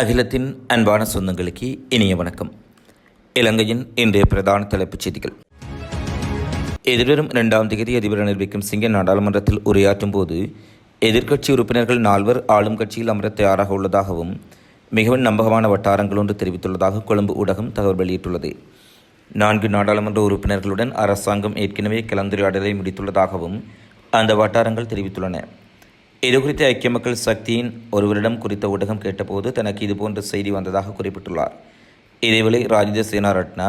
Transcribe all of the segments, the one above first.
அகிலத்தின் அன்பான சொந்தங்களுக்கு இனிய வணக்கம். இலங்கையின் இன்றைய பிரதான தலைப்புச் செய்திகள். எதிர்வரும் இரண்டாம் தேதி அதிபர் நிர்வகிக்கும் சிங்க நாடாளுமன்றத்தில் உரையாற்றும் போது எதிர்க்கட்சி உறுப்பினர்கள் நால்வர் ஆளும் கட்சியில் அமர தயாராக உள்ளதாகவும் மிகவும் நம்பகமான வட்டாரங்கள் ஒன்று தெரிவித்துள்ளதாக கொழும்பு ஊடகம் தகவல் வெளியிட்டுள்ளது. நான்கு நாடாளுமன்ற உறுப்பினர்களுடன் அரசாங்கம் ஏற்கனவே கலந்துரையாடலை முடித்துள்ளதாகவும் அந்த வட்டாரங்கள் தெரிவித்துள்ளன. இதுகுறித்து ஐக்கிய மக்கள் சக்தியின் ஒருவரிடம் குறித்த ஊடகம் கேட்டபோது தனக்கு இதுபோன்ற செய்தி வந்ததாக குறிப்பிட்டுள்ளார். இதேவேளை ராஜித சேனாரட்னா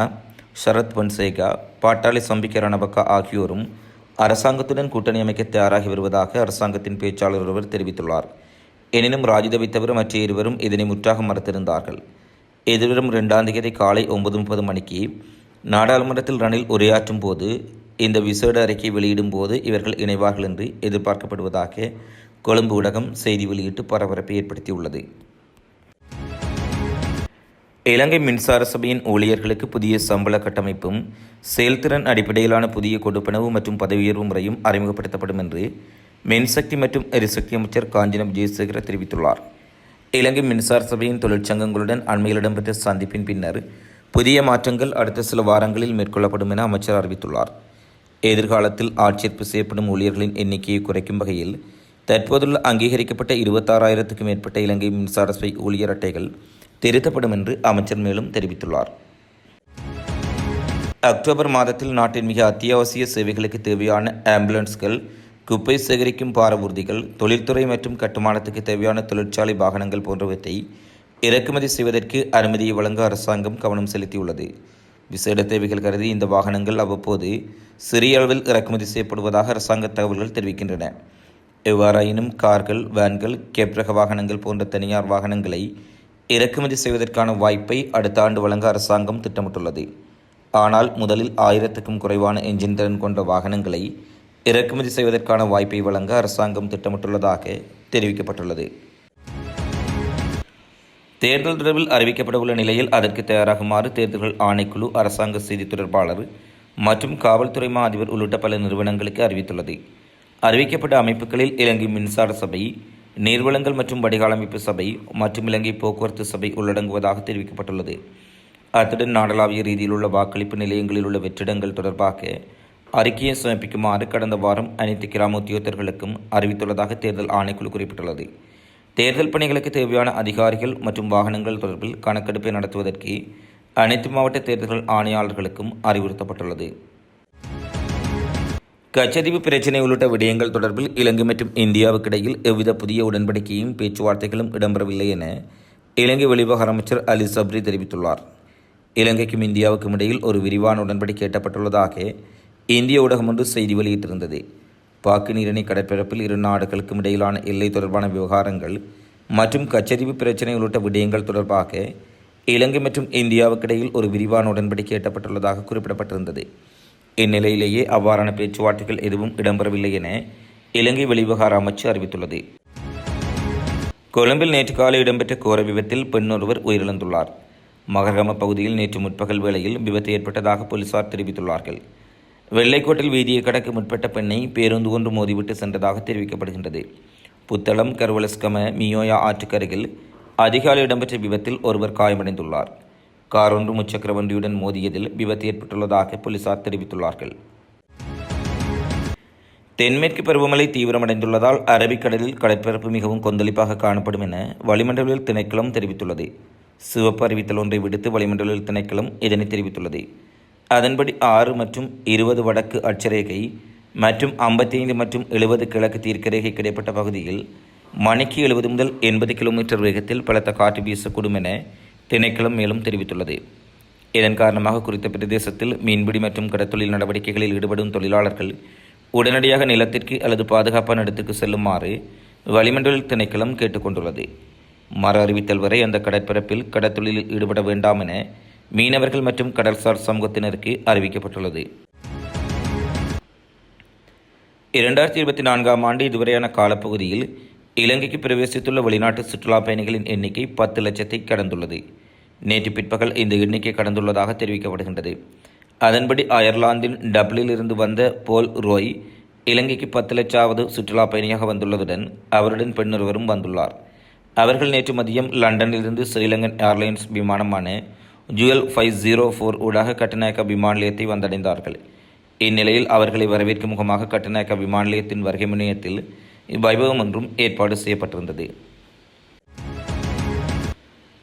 சரத் பொன்சேகா பாட்டாளி சம்பிக்க ரணபக்கா ஆகியோரும் அரசாங்கத்துடன் கூட்டணி அமைக்க தயாராகி வருவதாக அரசாங்கத்தின் பேச்சாளர் ஒருவர் தெரிவித்துள்ளார். எனினும் ராஜிதவை தவிர மற்ற இருவரும் இதனை முற்றாக மறுத்திருந்தார்கள் எதிர்வரும் இரண்டாம் தேதி காலை ஒன்பது முப்பது மணிக்கு நாடாளுமன்றத்தில் ரணில் உரையாற்றும் போது இந்த விசேட அறிக்கை வெளியிடும் போது இவர்கள் இணைவார்கள் என்று எதிர்பார்க்கப்படுவதாக கொழும்பு ஊடகம் செய்தி வெளியிட்டு பரபரப்பை ஏற்படுத்தியுள்ளது. இலங்கை மின்சார சபையின் ஊழியர்களுக்கு புதிய சம்பள கட்டமைப்பும் செயல்திறன் அடிப்படையிலான புதிய கொடுப்பனவு மற்றும் பதவியுயர்வு முறையும் அறிமுகப்படுத்தப்படும் என்று மின்சக்தி மற்றும் எரிசக்தி அமைச்சர் காஞ்சினம் ஜெயசேகர தெரிவித்துள்ளார். இலங்கை மின்சார சபையின் தொழிற்சங்கங்களுடன் அண்மையில் இடம்பெற்ற சந்திப்பின் பின்னர் புதிய மாற்றங்கள் அடுத்த சில வாரங்களில் மேற்கொள்ளப்படும் என அமைச்சர் அறிவித்துள்ளார். எதிர்காலத்தில் ஆட்சேர்ப்பு செய்யப்படும் ஊழியர்களின் எண்ணிக்கையை குறைக்கும் வகையில் தற்போதுள்ள அங்கீகரிக்கப்பட்ட இருபத்தாறாயிரத்துக்கும் மேற்பட்ட இலங்கை மின்சார சபை ஊழியர் அட்டைகள் திருத்தப்படும் என்று அமைச்சர் மேலும் தெரிவித்துள்ளார். அக்டோபர் மாதத்தில் நாட்டின் மிக அத்தியாவசிய சேவைகளுக்கு தேவையான ஆம்புலன்ஸ்கள் குப்பை சேகரிக்கும் பாரவூர்திகள் தொழில்துறை மற்றும் கட்டுமானத்துக்கு தேவையான தொழிற்சாலை வாகனங்கள் போன்றவற்றை இறக்குமதி செய்வதற்கு அனுமதியை வழங்க அரசாங்கம் கவனம் செலுத்தியுள்ளது. விசேட தேவைகள் கருதி இந்த வாகனங்கள் அவ்வப்போது சிறிய அளவில் இறக்குமதி செய்யப்படுவதாக அரசாங்க தகவல்கள் தெரிவிக்கின்றன. எவ்வாறாயினும் கார்கள் வேன்கள் கேப் ரக வாகனங்கள் போன்ற தனியார் வாகனங்களை இறக்குமதி செய்வதற்கான வாய்ப்பை அடுத்த ஆண்டு வழங்க அரசாங்கம் திட்டமிட்டுள்ளது. ஆனால் முதலில் ஆயிரத்துக்கும் குறைவான என்ஜின் திறன் கொண்ட வாகனங்களை இறக்குமதி செய்வதற்கான வாய்ப்பை வழங்க அரசாங்கம் திட்டமிட்டுள்ளதாக தெரிவிக்கப்பட்டுள்ளது. தேர்தல் தொடர்பில் அறிவிக்கப்படவுள்ள நிலையில் அதற்கு தயாராகுமாறு தேர்தல்கள் ஆணைக்குழு அரசாங்க செய்தி தொடர்பாளர் மற்றும் காவல்துறை மா அதிபர் உள்ளிட்ட பல நிறுவனங்களுக்கு அறிவித்துள்ளது. அறிவிக்கப்பட்ட அமைப்புகளில் இலங்கை மின்சார சபை நீர்வளங்கள் மற்றும் வடிகால் அமைப்பு சபை மற்றும் இலங்கை போக்குவரத்து சபை உள்ளடங்குவதாக தெரிவிக்கப்பட்டுள்ளது. அத்துடன் நாடளாவிய ரீதியில் உள்ள வாக்களிப்பு நிலையங்களில் உள்ள வெற்றிடங்கள் தொடர்பாக அறிக்கையை சமர்ப்பிக்குமாறு கடந்த வாரம் அனைத்து கிராம உத்தியோகத்தர்களுக்கும் அறிவித்துள்ளதாக தேர்தல் ஆணைக்குழு குறிப்பிட்டுள்ளது. தேர்தல் பணிகளுக்கு தேவையான அதிகாரிகள் மற்றும் வாகனங்கள் தொடர்பில் கணக்கெடுப்பை நடத்துவதற்கு அனைத்து மாவட்ட தேர்தல்கள் ஆணையாளர்களுக்கும் அறிவுறுத்தப்பட்டுள்ளது. கச்சரிவு பிரச்சினை உள்ளிட்ட விடயங்கள் தொடர்பில் இலங்கை மற்றும் இந்தியாவுக்கிடையில் எவ்வித புதிய உடன்படிக்கையும் பேச்சுவார்த்தைகளும் இடம்பெறவில்லை என இலங்கை வெளிவிவகார அமைச்சர் அலி சப்ரி தெரிவித்துள்ளார். இலங்கைக்கும் இந்தியாவுக்கும் இடையில் ஒரு விரிவான உடன்படிக்கை எட்டப்பட்டுள்ளதாக இந்திய ஊடகம் ஒன்று செய்தி வெளியிட்டிருந்தது. பாக்கு நீரிணை கடற்பரப்பில் இரு நாடுகளுக்கும் இடையிலான எல்லை தொடர்பான விவகாரங்கள் மற்றும் கச்சரிவு பிரச்சினை உள்ளிட்ட விடயங்கள் தொடர்பாக இலங்கை மற்றும் இந்தியாவுக்கிடையில் ஒரு விரிவான உடன்படிக்கை எட்டப்பட்டுள்ளதாக குறிப்பிடப்பட்டிருந்தது. இந்நிலையிலேயே அவ்வாறான பேச்சுவார்த்தைகள் எதுவும் இடம்பெறவில்லை என இலங்கை வெளிவிவகார அமைச்சு அறிவித்துள்ளது. கொழும்பில் நேற்று காலை இடம்பெற்ற கோர விபத்தில் பெண் ஒருவர் உயிரிழந்துள்ளார். மகரகம பகுதியில் நேற்று முற்பகல் வேளையில் விபத்து ஏற்பட்டதாக போலீசார் தெரிவித்துள்ளார்கள். வெள்ளைக்கோட்டில் வீதியை கடக்க முற்பட்ட பெண்ணை பேருந்து ஒன்று மோதிவிட்டு சென்றதாக தெரிவிக்கப்படுகின்றது. புத்தளம் கருவலஸ்கம மியோயா ஆற்றுக்கருகில் அதிகாலை இடம்பெற்ற விபத்தில் ஒருவர் காயமடைந்துள்ளார். கார் ஒன்று முச்சக்கர வண்டியுடன் மோதியதில் விபத்து ஏற்பட்டுள்ளதாக போலீசார் தெரிவித்துள்ளார்கள். தென்மேற்கு பருவமழை தீவிரமடைந்துள்ளதால் அரபிக்கடலில் கடற்பரப்பு மிகவும் கொந்தளிப்பாக காணப்படும் என வளிமண்டலில் திணைக்களம் தெரிவித்துள்ளது. சிவப்பு அறிவித்தல் ஒன்றை விடுத்து வளிமண்டலில் திணைக்களம் இதனை தெரிவித்துள்ளது. அதன்படி ஆறு மற்றும் இருபது வடக்கு அட்சரேகை மற்றும் ஐம்பத்தைந்து மற்றும் எழுபது கிழக்கு தீர்க்கரேகை கிடைப்பட்ட பகுதியில் மணிக்கு எழுபது முதல் எண்பது கிலோமீட்டர் வேகத்தில் பலத்த காற்று வீசக்கூடும் என திணைக்களம் மேலும் தெரிவித்துள்ளது. இதன் காரணமாக குறித்த பிரதேசத்தில் மீன்பிடி மற்றும் கடத்தொழில் நடவடிக்கைகளில் ஈடுபடும் தொழிலாளர்கள் உடனடியாக நிலத்திற்கு அல்லது பாதுகாப்பான இடத்திற்கு செல்லுமாறு வளிமண்டல திணைக்களம் கேட்டுக்கொண்டுள்ளது. மர அறிவித்தல் வரை அந்த கடற்பரப்பில் கடத்தொழிலில் ஈடுபட வேண்டாம் என மீனவர்கள் மற்றும் கடல்சார் சமூகத்தினருக்கு அறிவிக்கப்பட்டுள்ளது. இரண்டாயிரத்தி இருபத்தி நான்காம் ஆண்டு இதுவரையான காலப்பகுதியில் இலங்கைக்கு பிரவேசித்துள்ள வெளிநாட்டு சுற்றுலா பயணிகளின் எண்ணிக்கை பத்து லட்சத்தை கடந்துள்ளது. நேற்று பிற்பகல் இந்த எண்ணிக்கை கடந்துள்ளதாக தெரிவிக்கப்படுகின்றது. அதன்படி அயர்லாந்தின் டப்ளில் இருந்து வந்த போல் ரோய் இலங்கைக்கு பத்து லட்சாவது சுற்றுலா பயணியாக வந்துள்ளதுடன் அவருடன் பெண்ணொருவரும் வந்துள்ளார். அவர்கள் நேற்று மதியம் லண்டனிலிருந்து ஸ்ரீலங்கன் ஏர்லைன்ஸ் விமானமான ஜுவல் ஃபைவ் ஜீரோ ஃபோர் ஊடாக கட்டுநாயக்க விமான நிலையத்தை வந்தடைந்தார்கள். இந்நிலையில் அவர்களை வரவேற்கும் முகமாக கட்டுநாயக்க விமான நிலையத்தின் வருகை முனையத்தில் வைபவம் ஒன்றும் ஏற்பாடு செய்யப்பட்டிருந்தது.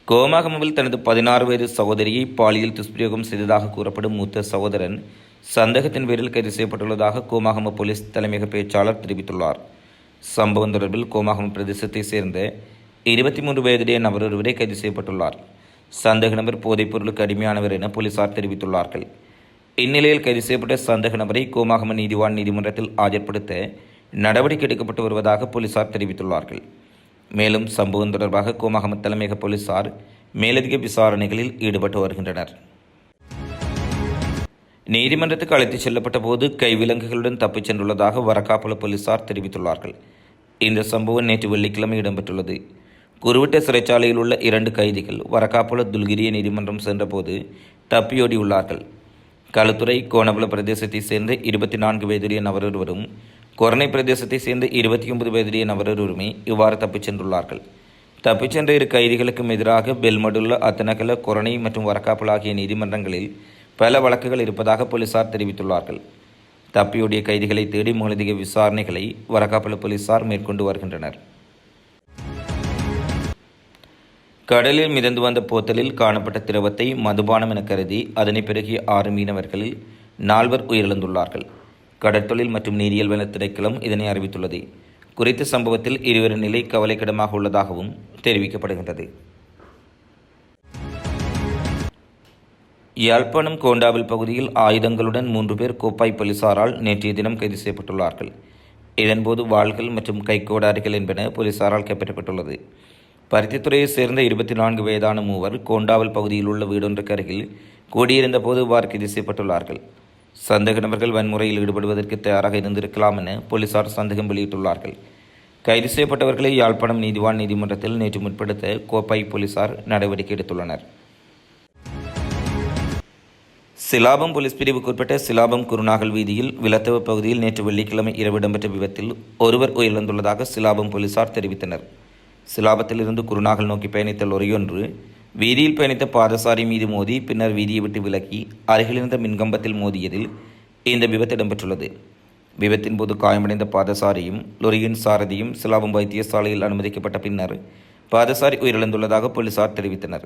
கோமாகமவில் தனது பதினாறு வயது சகோதரியை பாலியல் துஷ்பிரயோகம் செய்ததாக கூறப்படும் மூத்த சகோதரன் சந்தேகத்தின் பேரில் கைது செய்யப்பட்டுள்ளதாக கோமாகம போலீஸ் தலைமையக பேச்சாளர் தெரிவித்துள்ளார். சம்பவம் தொடர்பில் கோமாகம பிரதேசத்தை சேர்ந்த இருபத்தி மூன்று வயதுடைய நபர் ஒருவரை கைது செய்யப்பட்டுள்ளார். சந்தேக நபர் போதைப் பொருளுக்கு அடிமையானவர் என போலீசார் தெரிவித்துள்ளார்கள். இந்நிலையில் கைது செய்யப்பட்ட சந்தேக நபரை கோமாகம நீதிவான் நீதிமன்றத்தில் ஆஜர்படுத்த நடவடிக்கை எடுக்கப்பட்டு வருவதாக போலீசார் தெரிவித்துள்ளார்கள். மேலும் சம்பவம் தொடர்பாக கோமகம தலைமையக போலீசார் மேலதிக விசாரணைகளில் ஈடுபட்டு வருகின்றனர். நீதிமன்றத்துக்கு அழைத்துச் செல்லப்பட்ட போது கைவிலங்குகளுடன் தப்பிச் சென்றுள்ளதாக வரக்காப்புல போலீசார் தெரிவித்துள்ளார்கள். இந்த சம்பவம் நேற்று வெள்ளிக்கிழமை இடம்பெற்றுள்ளது. குருவிட்ட சிறைச்சாலையில் உள்ள இரண்டு கைதிகள் வரக்காப்புல துல்கிரிய நீதிமன்றம் சென்றபோது தப்பியோடியுள்ளார்கள். களுத்துறை கோணபுல பிரதேசத்தை சேர்ந்த இருபத்தி நான்கு வயதுடைய நபர் ஒருவரும் கொரணை பிரதேசத்தை சேர்ந்த இருபத்தி ஒன்பது வயதுடைய நபர் உரிமை இவ்வாறு தப்பிச் சென்றுள்ளார்கள். தப்பிச் சென்ற இரு கைதிகளுக்கும் எதிராக பெல்மடுள்ள அத்தனகல கொரணை மற்றும் வரக்காப்புல ஆகிய நீதிமன்றங்களில் பல வழக்குகள் இருப்பதாக போலீசார் தெரிவித்துள்ளார்கள். தப்பியோடிய கைதிகளை தேடி மேலதிக விசாரணைகளை வரக்காப்பல போலீசார் மேற்கொண்டு வருகின்றனர். கடலில் மிதந்து வந்த போத்தலில் காணப்பட்ட திரவத்தை மதுபானம் என கருதி அதனை பிறகிய ஆறு மீனவர்களில் நால்வர் உயிரிழந்துள்ளார்கள். கடற்தொழில் மற்றும் நீரியல் வன திணைக்களம் இதனை அறிவித்துள்ளது. குறித்த சம்பவத்தில் இருவரின் நிலை கவலைக்கிடமாக உள்ளதாகவும் தெரிவிக்கப்படுகின்றது. யாழ்ப்பாணம் கோண்டாவில் பகுதியில் ஆயுதங்களுடன் மூன்று பேர் கோப்பாய் போலீசாரால் நேற்றைய தினம் கைது செய்யப்பட்டுள்ளார்கள். இதன்போது வாள்கள் மற்றும் கைக்கோடாரிகள் என்பன போலீசாரால் கைப்பற்றப்பட்டுள்ளது. பருத்தித்துறையைச் சேர்ந்த இருபத்தி நான்கு வயதான மூவர் கோண்டாவல் பகுதியில் உள்ள வீடொன்றுக்கு அருகில் கூடியிருந்தபோது வார் இவ்வாறு கைது செய்யப்பட்டுள்ளார்கள். சந்தேக நபர்கள் வன்முறையில் ஈடுபடுவதற்கு தயாராக இருந்திருக்கலாம் என போலீசார் சந்தேகம் வெளியிட்டுள்ளார்கள். கைது செய்யப்பட்டவர்களை யாழ்ப்பாணம் நீதிவான் நீதிமன்றத்தில் நேற்று முற்படுத்த கோப்பாய் போலீசார் நடவடிக்கை எடுத்துள்ளனர். சிலாபம் போலீஸ் பிரிவுக்குட்பட்ட சிலாபம் குருநாகல் வீதியில் விலத்தவ பகுதியில் நேற்று வெள்ளிக்கிழமை இரவு இடம்பெற்ற விபத்தில் ஒருவர் உயிரிழந்துள்ளதாக சிலாபம் போலீசார் தெரிவித்தனர். சிலாபத்திலிருந்து குருநாகல் நோக்கி பயணித்த லொரியொன்று வீதியில் பயணித்த பாதசாரி மீது மோதி பின்னர் வீதியை விட்டு விலக்கி அருகிலிருந்த மின்கம்பத்தில் மோதியதில் இந்த விபத்து இடம்பெற்றுள்ளது. விபத்தின் போது காயமடைந்த பாதசாரியும் லொரியின் சாரதியும் சிலாபம் வைத்தியசாலையில் அனுமதிக்கப்பட்ட பின்னர் பாதசாரி உயிரிழந்துள்ளதாக போலீசார் தெரிவித்தனர்.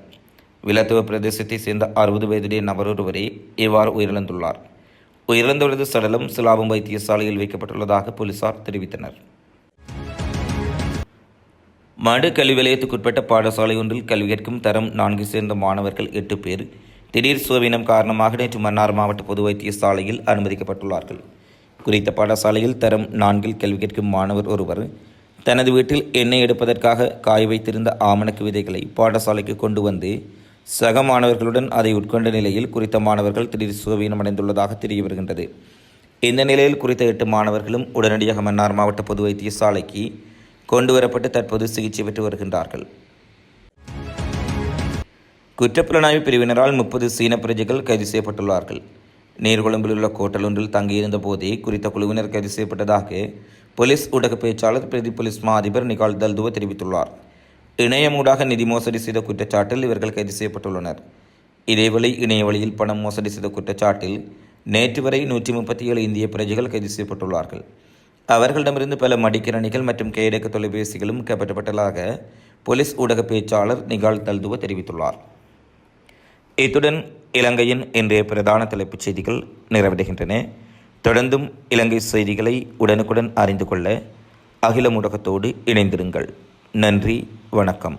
விலத்துவ பிரதேசத்தை சேர்ந்த அறுபது வயதுடைய நபர் ஒருவரே இவ்வாறு உயிரிழந்துள்ளார். உயிரிழந்துள்ளது சடலம் சிலாபம் வைத்தியசாலையில் வைக்கப்பட்டுள்ளதாக போலீசார் தெரிவித்தனர். மடு கல்வி நிலையத்துக்குட்பட்ட பாடசாலை ஒன்றில் கல்வி கற்கும் தரம் நான்கு சேர்ந்த மாணவர்கள் எட்டு பேர். திடீர் சுவீனம் காரணமாக நேற்று மன்னார் மாவட்ட பொது வைத்தியசாலையில் அனுமதிக்கப்பட்டுள்ளார்கள். குறித்த பாடசாலையில் தரம் நான்கில் கல்வி கற்கும் மாணவர் ஒருவர். தனது வீட்டில் எண்ணெய் எடுப்பதற்காக காய வைத்திருந்த ஆமணக்கு விதைகளை பாடசாலைக்கு கொண்டு வந்து சக மாணவர்களுடன் அதை உட்கொண்ட நிலையில் குறித்த மாணவர்கள் திடீர் சுகவீனமடைந்துள்ளதாக தெரிய வருகின்றது. இந்த நிலையில் குறித்த எட்டு மாணவர்களும் உடனடியாக மன்னார் மாவட்ட பொது வைத்தியசாலைக்கு கொண்டு வரப்பட்டு தற்போது சிகிச்சை பெற்று வருகின்றார்கள். குற்றப்புலனாய்வு பிரிவினரால் முப்பது சீன பிரஜைகள் கைது செய்யப்பட்டுள்ளார்கள். நீர்கொழும்பில் உள்ள கோட்டல் ஒன்றில் தங்கியிருந்த போதே குறித்த குழுவினர் கைது செய்யப்பட்டதாக போலீஸ் ஊடக பேச்சாளர் பிரதி போலீஸ் மா அதிபர் நிகால் தல்துவ தெரிவித்துள்ளார். இணையமூடாக நிதி மோசடி செய்த குற்றச்சாட்டில் இவர்கள் கைது செய்யப்பட்டுள்ளனர். இதேவேளை இணைய வழியில் பணம் மோசடி செய்த குற்றச்சாட்டில் நேற்று வரை நூற்றி முப்பத்தி ஏழு இந்திய பிரஜைகள் கைது செய்யப்பட்டுள்ளார்கள். அவர்களிடமிருந்து பல மடிக்கணிகள் மற்றும் கையடக்க தொலைபேசிகளும் கைப்பற்றப்பட்டதாக போலீஸ் ஊடக பேச்சாளர் நிகால் தல்துவ தெரிவித்துள்ளார். இத்துடன் இலங்கையின் இன்றைய பிரதான தலைப்புச் செய்திகள் நிறைவடைகின்றன. தொடர்ந்தும் இலங்கை செய்திகளை உடனுக்குடன் அறிந்து கொள்ள அகில ஊடகத்தோடு இணைந்திருங்கள். நன்றி வணக்கம்.